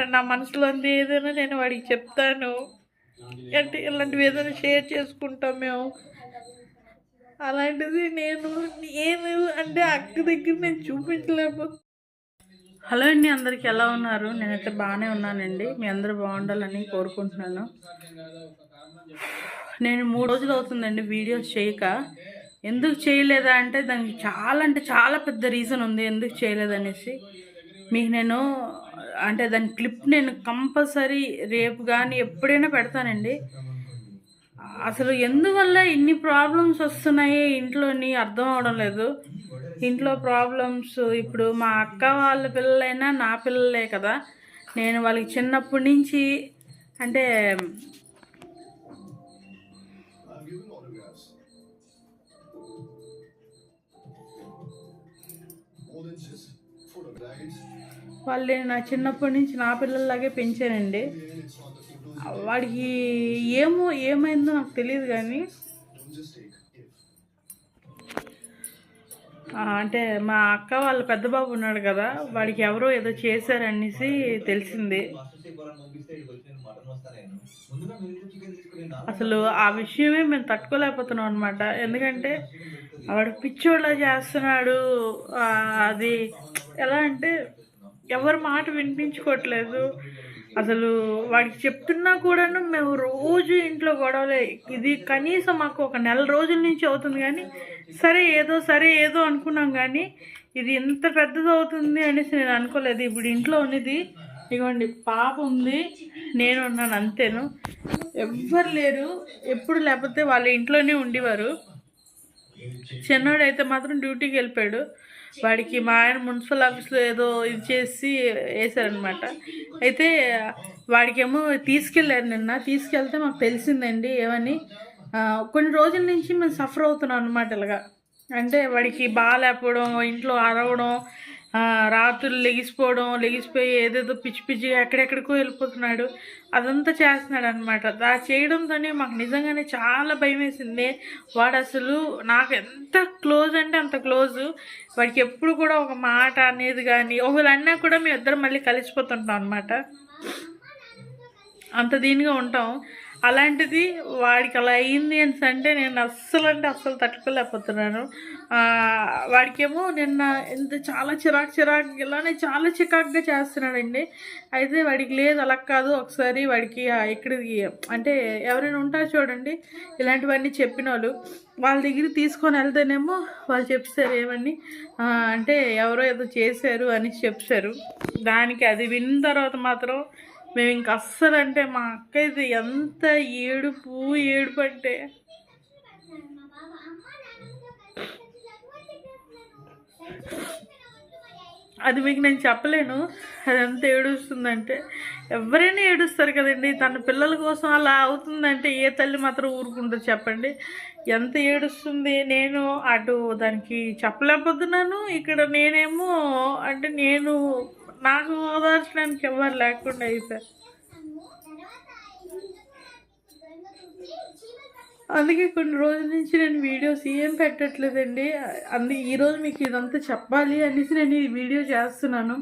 అనమాట నా మనసులో ఉంది ఏదైనా నేను వాడికి చెప్తాను. అంటే ఇలాంటివి ఏదైనా షేర్ చేసుకుంటాం మేము. అలాంటిది నేను నేను అంటే అక్క దగ్గర నేను చూపించలేము హలో అండి అందరికి ఎలా ఉన్నారు? నేనైతే బాగానే ఉన్నానండి. మీ అందరూ బాగుండాలని కోరుకుంటున్నాను. నేను మూడు రోజులు అవుతుందండి వీడియోస్ చేయక. ఎందుకు చేయలేదా అంటే దానికి చాలా అంటే చాలా పెద్ద రీజన్ ఉంది ఎందుకు చేయలేదనేసి. మీకు నేను అంటే దాని క్లిప్ నేను కంపల్సరీ రేపు కానీ ఎప్పుడైనా పెడతానండి. అసలు ఎందువల్ల ఇన్ని ప్రాబ్లమ్స్ వస్తున్నాయి ఇంట్లోని అర్థం అవడం లేదు. ఇంట్లో ప్రాబ్లమ్స్ ఇప్పుడు మా అక్క వాళ్ళ పిల్లలైనా నా పిల్లలే కదా. నేను వాళ్ళకి చిన్నప్పటి నుంచి అంటే I'm వాళ్ళు నా చిన్నప్పటి నుంచి నా పిల్లల్లాగే పెంచానండి వాడికి ఏమో ఏమైందో నాకు తెలియదు కానీ అంటే మా అక్క వాళ్ళ పెద్ద బాబు ఉన్నాడు కదా వాడికి ఎవరో ఏదో చేశారనేసి తెలిసింది. అసలు ఆ విషయమే మేము తట్టుకోలేకపోతున్నాం అనమాట ఎందుకంటే వాడు పిచ్చోళ్ళ చేస్తున్నాడు. అది ఎలా అంటే ఎవరి మాట వినిపించుకోవట్లేదు. అసలు వాడికి చెప్తున్నా కూడాను మేము రోజు ఇంట్లో గొడవలే. ఇది కనీసం మాకు ఒక నెల రోజుల నుంచి అవుతుంది కానీ సరే ఏదో సరే ఏదో అనుకున్నాం కానీ ఇది ఎంత పెద్దది అవుతుంది అనేసి నేను అనుకోలేదు. ఇప్పుడు ఇంట్లో ఉన్నది ఇగోండి పాప ఉంది నేను ఉన్నాను అంతేను. ఎవ్వరు లేరు ఎప్పుడు లేకపోతే వాళ్ళ ఇంట్లోనే ఉండేవారు. చిన్నోడైతే మాత్రం డ్యూటీకి వెళ్ళిపోయాడు. వాడికి మా ఆయన మున్సిపల్ ఆఫీస్లో ఏదో ఇది చేసి వేశారనమాట అయితే వాడికేమో తీసుకెళ్ళారు నిన్న. తీసుకెళ్తే మాకు తెలిసిందండి ఏమని కొన్ని రోజుల నుంచి మేము సఫర్ అవుతున్నాం అనమాట ఇలాగా. అంటే వాడికి బాగాలేకపోవడం ఇంట్లో అరవడం రాత్రులు లెగిసిపోవడం లెగిసిపోయి ఏదేదో పిచ్చి పిచ్చిగా ఎక్కడెక్కడికో వెళ్ళిపోతున్నాడు. అదంతా చేస్తున్నాడు అనమాట దా చేయడంతోనే మాకు నిజంగానే చాలా భయం వేసింది వాడు అసలు నాకు ఎంత క్లోజ్ అంటే అంత క్లోజ్. వాడికి ఎప్పుడు కూడా ఒక మాట అనేది కానీ ఒకవేళ అన్నా కూడా మేము ఇద్దరం మళ్ళీ కలిసిపోతుంటాం అనమాట అంత దీనిగా ఉంటాం. అలాంటిది వాడికి అలా అయింది అని అంటే నేను అస్సలు అంటే అస్సలు తట్టుకోలేకపోతున్నాను. వాడికేమో నిన్న ఎంత చాలా చిరాకు చిరాకు ఇలానే చాలా చికాకుగా చేస్తున్నాడండి. అయితే వాడికి లేదు అలా కాదు. ఒకసారి వాడికి ఎక్కడికి అంటే ఎవరైనా ఉంటారు చూడండి ఇలాంటివన్నీ చెప్పిన వాళ్ళు వాళ్ళ దగ్గర తీసుకొని వెళ్తేనేమో వాళ్ళు చెప్తారు ఏమని అంటే ఎవరో ఏదో చేశారు అని చెప్తారు దానికి అది విన్న తర్వాత మాత్రం మేము ఇంక అస్సలు అంటే మా అక్క ఇది ఎంత ఏడుపు ఏడుపు అంటే అది మీకు నేను చెప్పలేను. అది ఎంత ఏడుస్తుందంటే. ఎవరైనా ఏడుస్తారు కదండి. తన పిల్లల కోసం అలా అవుతుందంటే ఏ తల్లి మాత్రం ఊరుకుంటుంది చెప్పండి. ఎంత ఏడుస్తుంది? నేను అటు దానికి చెప్పలేకపోతున్నాను. ఇక్కడ నేనేమో అంటే నేను నాకు ఓదార్చడానికి ఎవరు లేకుండా అయిపోయారు అందుకే కొన్ని రోజుల నుంచి నేను వీడియోస్ ఏం పెట్టట్లేదండి. అందు ఈరోజు మీకు ఇదంతా చెప్పాలి అనేసి నేను ఈ వీడియో చేస్తున్నాను.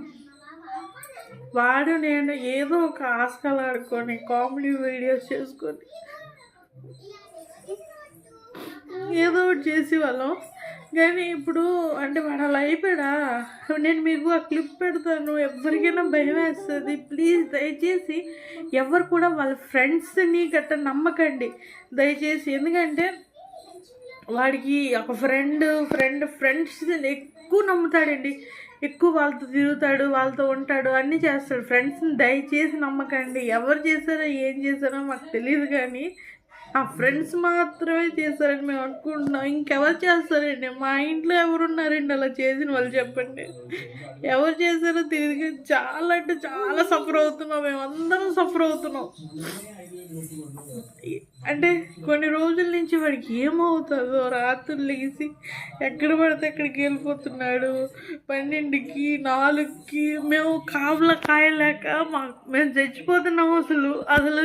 వాడు నేను ఏదో ఒక ఆస్కాలు ఆడుకొని కామెడీ వీడియోస్ చేసుకొని ఏదో ఒకటి చేసేవాళ్ళం. కానీ ఇప్పుడు అంటే వాడు అలా అయిపోయాడా నేను మీకు ఆ క్లిప్ పెడతాను. ఎవరికైనా భయం వేస్తుంది. ప్లీజ్ దయచేసి ఎవరు కూడా వాళ్ళ ఫ్రెండ్స్ని గట్ట నమ్మకండి. దయచేసి ఎందుకంటే వాడికి ఒక ఫ్రెండ్ ఫ్రెండ్ ఫ్రెండ్స్ ఎక్కువ నమ్ముతాడండి. ఎక్కువ వాళ్ళతో తిరుగుతాడు వాళ్ళతో ఉంటాడు అన్నీ చేస్తాడు. ఫ్రెండ్స్ని దయచేసి నమ్మకండి. ఎవరు చేశారో ఏం చేశారో మాకు తెలియదు కానీ ఆ ఫ్రెండ్స్ మాత్రమే చేస్తారని మేము అనుకుంటున్నాం. ఇంకెవరు చేస్తారండి? మా ఇంట్లో ఎవరున్నారండి అలా చేసిన వాళ్ళు చెప్పండి. ఎవరు చేశారో తెలియదు చాలా అంటే చాలా సఫర్ అవుతున్నాం. మేము అందరం సఫర్ అవుతున్నాం. అంటే కొన్ని రోజుల నుంచి వాడికి ఏమవుతుందో రాత్రులు లేచి ఎక్కడ పడితే అక్కడికి వెళ్ళిపోతున్నాడు. పన్నెండుకి నాలుగుకి మేము కాపుల కాయలేక మా మేము చచ్చిపోతున్నాం అసలు. అసలు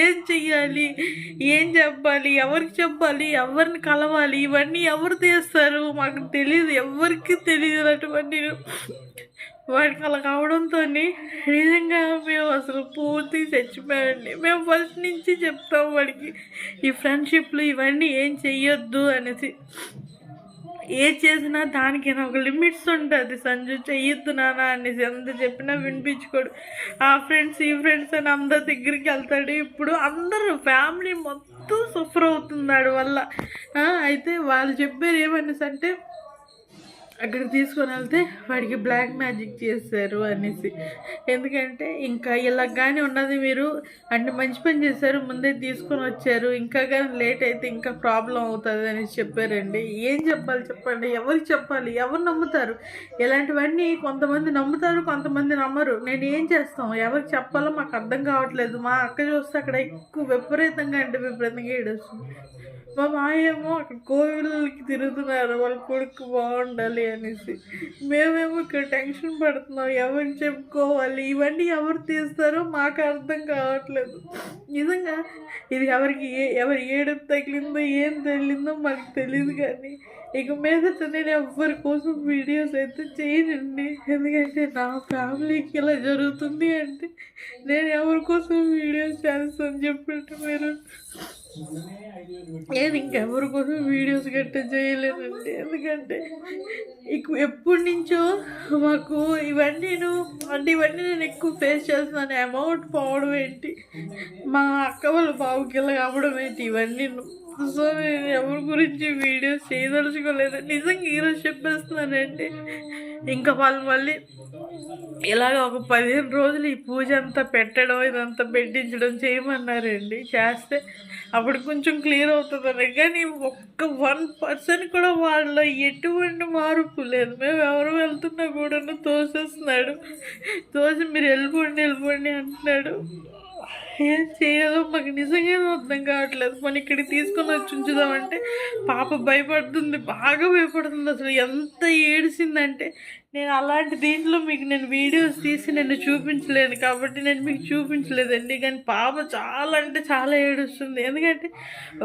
ఏం చెయ్యాలి? ఏం చెప్పాలి? ఎవరికి చెప్పాలి? ఎవరిని కలవాలి? ఇవన్నీ ఎవరు తీస్తారు? మాకు తెలియదు. ఎవరికి తెలియదు అటువంటి వాడికి అలా కావడంతో నిజంగా మేము అసలు పూర్తి చచ్చిపోయాడండి మేము ఫస్ట్ నుంచి చెప్తాం వాడికి ఈ ఫ్రెండ్షిప్లు ఇవన్నీ ఏం చెయ్యొద్దు అనేసి. ఏ చేసినా దానికి ఒక లిమిట్స్ ఉంటుంది. సంజు చెయ్యొద్దు నానా అనేసి ఎంత చెప్పినా వినిపించుకోడు. ఆ ఫ్రెండ్స్ ఈ ఫ్రెండ్స్ అని అందరి దగ్గరికి వెళ్తాడు. ఇప్పుడు అందరూ ఫ్యామిలీ మొత్తం సఫర్ అవుతున్నాడు వల్ల అయితే వాళ్ళు చెప్పారు ఏమనేసి అంటే అక్కడ తీసుకొని వెళ్తే వాడికి బ్లాక్ మ్యాజిక్ చేశారు అనేసి. ఎందుకంటే ఇంకా ఇలా కానీ ఉన్నది మీరు. అంటే మంచి పని చేశారు ముందే తీసుకొని వచ్చారు. ఇంకా కానీ లేట్ అయితే ఇంకా ప్రాబ్లం అవుతుంది అనేసి చెప్పారండి. ఏం చెప్పాలి చెప్పండి? ఎవరికి చెప్పాలి? ఎవరు నమ్ముతారు? ఇలాంటివన్నీ కొంతమంది నమ్ముతారు కొంతమంది నమ్మరు. నేను ఏం చేస్తాం? ఎవరికి చెప్పాలో మాకు అర్థం కావట్లేదు. మా అక్క చూస్తే అక్కడ ఎక్కువ విపరీతంగా అంటే విపరీతంగా ఏడుస్తుంది. మా మాయేమో అక్కడ కోవిల్కి తిరుగుతున్నారు వాళ్ళ కొడుకు బాగుండాలి అనేసి. మేమేమో ఇక్కడ టెన్షన్ పడుతున్నాం ఎవరికి చెప్పుకోవాలి ఇవన్నీ ఎవరు తీస్తారో మాకు అర్థం కావట్లేదు. నిజంగా ఇది ఎవరికి ఏ ఎవరి ఏడుపు తగిలిందో ఏం తగిలిందో మాకు తెలియదు కానీ ఇక మీదట నేను ఎవ్వరి కోసం వీడియోస్ అయితే చేయనండి. ఎందుకంటే నా ఫ్యామిలీకి ఇలా జరుగుతుంది అంటే నేను ఎవరి కోసం వీడియోస్ చేస్తాను చెప్పినట్టు మీరు నేను ఇంకెవరి కోసం వీడియోస్ గట్ట చేయలేనండి. ఎందుకంటే ఇక ఎప్పటి నుంచో మాకు ఇవన్నీ అంటే ఇవన్నీ నేను ఎక్కువ ఫేస్ చేస్తున్నాను. అమౌంట్ పోవడం ఏంటి? మా అక్క వాళ్ళ బావుకి ఇలా అవ్వడం ఏంటి? ఇవన్నీ సో నేను ఎవరి గురించి వీడియోస్ చేయదలుచుకోలేదు. నిజంగా ఈరోజు చెప్పేస్తున్నానండి. ఇంకా వాళ్ళు మళ్ళీ ఇలాగ ఒక పదిహేను రోజులు ఈ పూజ అంతా పెట్టడం ఇదంతా పెట్టించడం చేయమన్నారండి. చేస్తే అప్పుడు కొంచెం క్లియర్ అవుతుందని కానీ ఒక్క వన్ పర్సెంట్ కూడా వాళ్ళలో ఎటువంటి మార్పు లేదు. మేము ఎవరు వెళ్తున్నా కూడా తోసేస్తున్నాడు. తోసి మీరు వెళ్ళిపోండి వెళ్ళిపోండి అంటున్నాడు. ఏం చేయాలో మాకు నిజంగా అర్థం కావట్లేదు. మనం ఇక్కడికి తీసుకొని వచ్చి ఉంచుదామంటే పాప భయపడుతుంది బాగా భయపడుతుంది. అసలు ఎంత ఏడిసిందంటే నేను అలాంటి దీంట్లో మీకు నేను వీడియోస్ తీసి నేను చూపించలేను కాబట్టి నేను మీకు చూపించలేదండి కానీ పాప చాలా అంటే చాలా ఏడుస్తుంది. ఎందుకంటే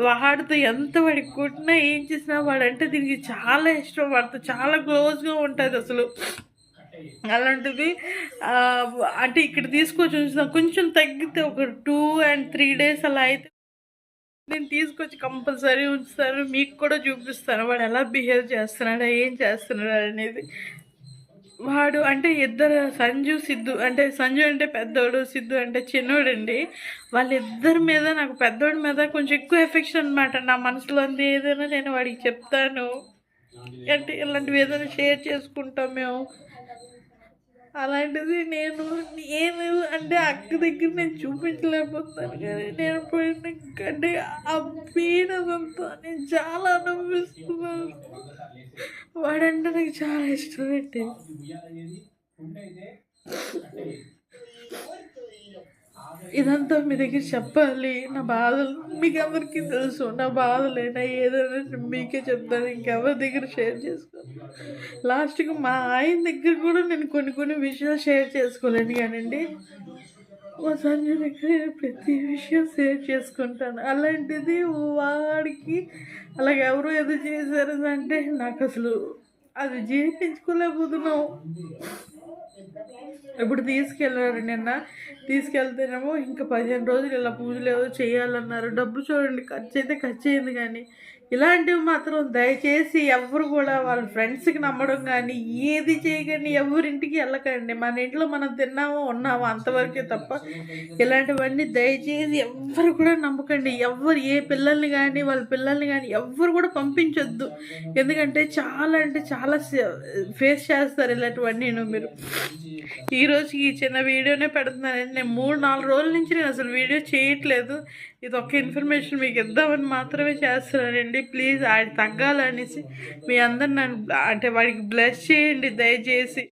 వాడితో ఎంత వాడికి కొట్టినా ఏం చేసినా వాడంటే దీనికి చాలా ఇష్టం. వాడితో చాలా క్లోజ్గా ఉంటుంది అసలు. అలాంటిది అంటే ఇక్కడ తీసుకొచ్చి ఉంచుతాం కొంచెం తగ్గితే ఒక టూ అండ్ త్రీ డేస్ అలా అయితే నేను తీసుకొచ్చి కంపల్సరీ ఉంచుతాను. మీకు కూడా చూపిస్తాను. వాడు ఎలా బిహేవ్ చేస్తున్నాడు ఏం చేస్తున్నాడు అనేది. వాడు అంటే ఇద్దరు సంజు సిద్ధు అంటే సంజు అంటే పెద్దోడు సిద్ధు అంటే చిన్నోడండి. వాళ్ళిద్దరి మీద నాకు పెద్దోడి మీద కొంచెం ఎక్కువ ఎఫెక్షన్ అనమాట నా మనసులో అంది ఏదైనా నేను వాడికి చెప్తాను. అంటే ఇలాంటివి ఏదైనా షేర్ చేసుకుంటాం మేము. అలాంటిది నేను నేను అంటే అక్క దగ్గర నేను చూపించలేకపోతాను కానీ నేను పోయిన అంటే ఆ పెయిన్ అదంతా నేను చాలా అనుభవిస్తున్నాను. వాడంటే నాకు చాలా ఇష్టం అండి. ఇదంతా మీ దగ్గర చెప్పాలి. నా బాధలు మీకు అందరికీ తెలుసు. నా బాధలేనా ఏదైనా మీకే చెప్తాను. ఇంకెవరి దగ్గర షేర్ చేసుకోను? లాస్ట్కి మా ఆయన దగ్గర కూడా నేను కొన్ని కొన్ని విషయాలు షేర్ చేసుకోలేను కానండి. మా సంజయ్ దగ్గర నేను ప్రతి విషయం షేర్ చేసుకుంటాను. అలాంటిది వాడికి అలాగ ఎవరు ఏదో చేశారు అంటే నాకు అసలు అది జీర్ణించుకోలేకపోతున్నావు. ఇప్పుడు తీసుకెళ్ళారు నిన్న? తీసుకెళ్తేనేమో ఇంకా పదిహేను రోజులు ఇలా పూజలు ఏదో చేయాలన్నారు. డబ్బు చూడండి ఖర్చు అయితే ఖర్చు అయింది కానీ ఇలాంటివి మాత్రం దయచేసి ఎవరు కూడా వాళ్ళ ఫ్రెండ్స్కి నమ్మడం కానీ ఏది చేయకండి ఎవరింటికి వెళ్ళకండి. మన ఇంట్లో మనం తిన్నామో ఉన్నామో అంతవరకే తప్ప ఇలాంటివన్నీ దయచేసి ఎవ్వరు కూడా నమ్మకండి. ఎవరు ఏ పిల్లల్ని కానీ వాళ్ళ పిల్లల్ని కానీ ఎవరు కూడా పంపించొద్దు. ఎందుకంటే చాలా అంటే చాలా ఫేస్ చేస్తారు ఇలాంటివన్నీ మీరు. ఈరోజు ఈ చిన్న వీడియోనే పెడుతున్నానండి. నేను మూడు నాలుగు రోజుల నుంచి నేను అసలు వీడియో చేయట్లేదు. ఇది ఒక ఇన్ఫర్మేషన్ మీకు ఇద్దామని మాత్రమే చేస్తున్నానండి. ప్లీజ్ ఆయన తగ్గాలనేసి మీ అందరు నన్ను అంటే వాడికి బ్లెస్ చేయండి దయచేసి.